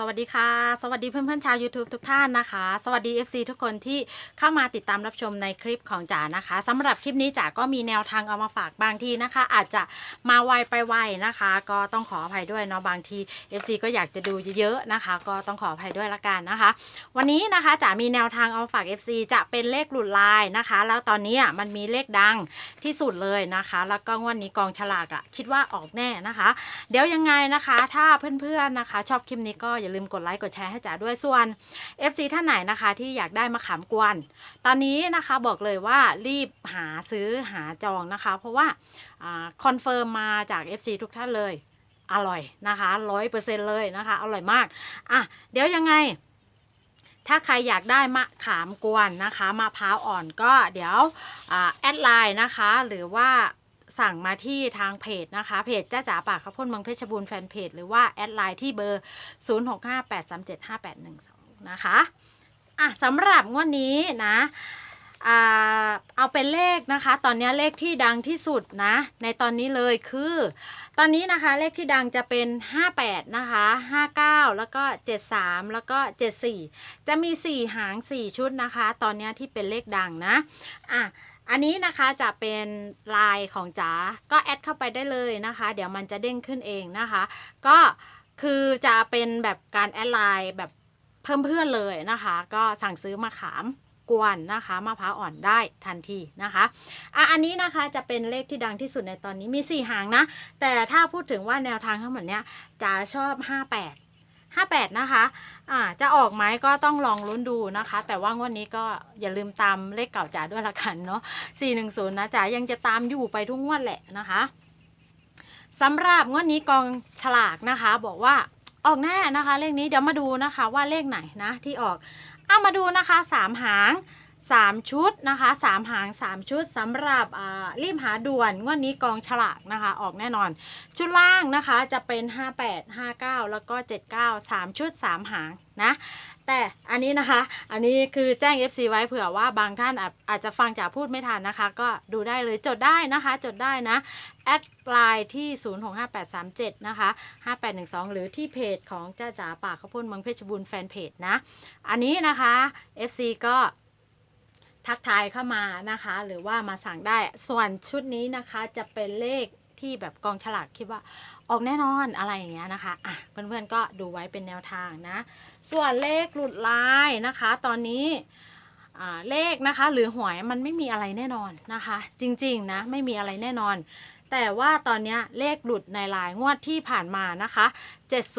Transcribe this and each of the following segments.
สวัสดีค่ะ สวัสดีเพื่อนๆชาว YouTube ทุกท่านนะคะ สวัสดี FC ทุกคนที่เข้ามาติดตามรับชมในคลิปของจ๋านะคะสำหรับคลิปนี้จ๋าก็มีแนวทางเอามาฝากบางทีนะคะ อาจจะมาไวไปไวนะคะ ก็ต้องขออภัยด้วยเนาะบางที FC ก็อยากจะดูเยอะๆนะคะ ก็ต้องขออภัยด้วยละกันนะคะ วันนี้นะคะจ๋ามีแนวทางเอามาฝาก FC จะเป็นเลขหลุดลายนะคะ แล้วตอนนี้อะมันมีเลขดังที่สุดเลยนะคะ แล้วก็งวดนี้กองฉลากอะคิดว่าออกแน่นะคะ เดี๋ยวยังไงนะคะ ถ้าเพื่อนๆนะคะ ชอบคลิปนี้ก็อย่าลืมกดไลค์กดแชร์ให้จ๋าด้วยส่วน FC ท่านไหนนะคะที่อยากได้มะขามกวน ตอนนี้นะคะบอกเลยว่ารีบหาซื้อหาจองนะคะ เพราะว่าคอนเฟิร์มมาจาก FC ทุกท่านเลย อร่อยนะคะร้อยเปอร์เซ็นเลยนะคะ อร่อยมากอะเดี๋ยวยังไงถ้าใครอยากได้มะขามกวนนะคะมะพร้าวอ่อนก็เดี๋ยวอแอดไลน์นะคะ หรือว่า สั่งมาที่ทางเพจนะคะ เพจจ้าจ๋าปากข้าวโพดเมืองเพชรบูรณ์แฟนเพจ หรือว่าแอดไลน์ที่เบอร์ 0658375812 นะคะ อะสำหรับงวดนี้นะเอาเป็นเลขนะคะ ตอนนี้เลขที่ดังที่สุดนะ ในตอนนี้เลยคือ ตอนนี้นะคะเลขที่ดังจะเป็น 58 นะคะ 59 แล้วก็ 73 แล้วก็ 74 จะมี 4 หาง 4 ชุดนะคะ ตอนนี้ที่เป็นเลขดังนะ อะ อันนี้นะคะจะเป็นลายของจ๋าก็แอดเข้าไปได้เลยนะคะ เดี๋ยวมันจะเด้งขึ้นเองนะคะ ก็คือจะเป็นแบบการแอดไลน์แบบเพิ่มเพื่อนเลยนะคะ ก็สั่งซื้อมาขามกวนนะคะมะพร้าวอ่อนได้ทันทีนะคะอะอันนี้นะคะจะเป็นเลขที่ดังที่สุดในตอนนี้มี 4 หางนะ แต่ถ้าพูดถึงว่าแนวทางทั้งหมดเนี้ยจ๋าชอบ 58 58 นะคะอ่าจะออกไหมก็ต้องลองลุ้นดูนะคะ แต่ว่างวดนี้ก็อย่าลืมตามเลขเก่าจ๋าด้วยละกันเนาะ410 นะจ๋ายังจะตามอยู่ไปทุกงวดแหละนะคะสำหรับงวดนี้กองฉลากนะคะ บอกว่าออกแน่นะคะ เลขนี้เดี๋ยวมาดูนะคะว่าเลขไหนนะที่ออกเอามาดูนะคะสามหาง 3 ชุดนะคะ3หาง 3 ชุดสำหรับรีบหาด่วนงวดนนี้กองฉลากนะคะออกแน่นอน ชุดล่างนะคะจะเป็น 58 59 แล้วก็ 79 3 ชุด 3 หางนะแต่อันนี้นะคะอันนี้คือแจ้ง FC ไว้เผื่อว่าบางท่านอาจอาจจะฟังจากพูดไม่ทันนะคะ ก็ดูได้เลยจดได้นะคะ จดได้นะ แอดไลน์ที่ 065837 นะคะ 5812 หรือที่เพจของจ้าจ๋าปากข้าวโพดเมืองเพชรบูรณ์แฟนเพจนะ อันนี้นะคะ FC ก็ ทักทายเข้ามานะคะ หรือว่ามาสั่งได้ส่วนชุดนี้นะคะจะเป็นเลขที่แบบกองฉลากคิดว่าออกแน่นอนอะไรอย่างเงี้ยนะคะอะเพื่อนๆก็ดูไว้เป็นแนวทางนะ ส่วนเลขหลุดลายนะคะ ตอนนี้เลขนะคะ หรือหวยมันไม่มีอะไรแน่นอนนะคะ จริงๆนะไม่มีอะไรแน่นอน แต่ว่าตอนนี้เลขหลุดในลายงวดที่ผ่านมานะคะ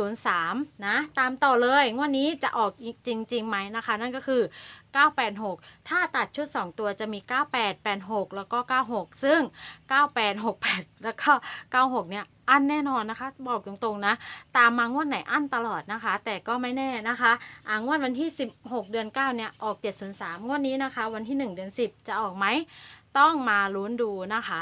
703 นะ ตามต่อเลย งวดนี้จะออกจริงๆไหมนะคะ นั่นก็คือ 986 ถ้าตัดชุด 2 ตัวจะมี 98 86 แล้วก็ 96 ซึ่ง 98 68 แล้วก็ 96 เนี่ย อันแน่นอนนะคะ บอกตรงๆนะ ตามมางวดไหนอันตลอดนะคะ แต่ก็ไม่แน่นะคะอ่างวดวันที่ 16 เดือน 9 เนี่ย ออก 703 งวดนี้นะคะ วันที่ 1 เดือน 10 จะออกไหม ต้องมาลุ้นดูนะคะ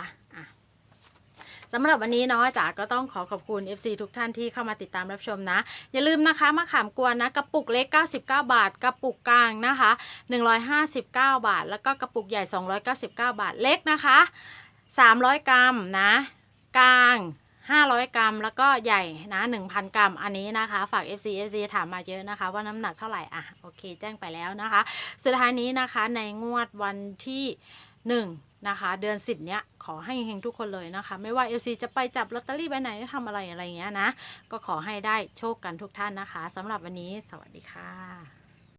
สำหรับวันนี้เนาะจ๋าก็ต้องขอขอบคุณ FC ทุกท่านที่เข้ามาติดตามรับชมนะ อย่าลืมนะคะมะขามกวนนะกระปุกเล็ก 99 บาท กระปุกกลางนะคะ 159 บาท แล้วก็กระปุกใหญ่ 299 บาทเล็กนะคะ 300 กรัมนะ กลาง500 กรัม แล้วก็ใหญ่นะ 1,000 กรัม อันนี้นะคะ ฝาก FC FC ถามมาเยอะนะคะ ว่าน้ำหนักเท่าไหร่ อะ โอเค แจ้งไปแล้วนะคะ สุดท้ายนี้นะคะในงวดวันที่ 1นะคะเดือน 10 เนี้ยขอให้เฮงทุกคนเลยนะคะ ไม่ว่า LC จะไปจับลอตเตอรี่ใบไหนทำอะไรอะไรเงี้ยนะ ก็ขอให้ได้โชคกันทุกท่านนะคะสำหรับวันนี้ สวัสดีค่ะ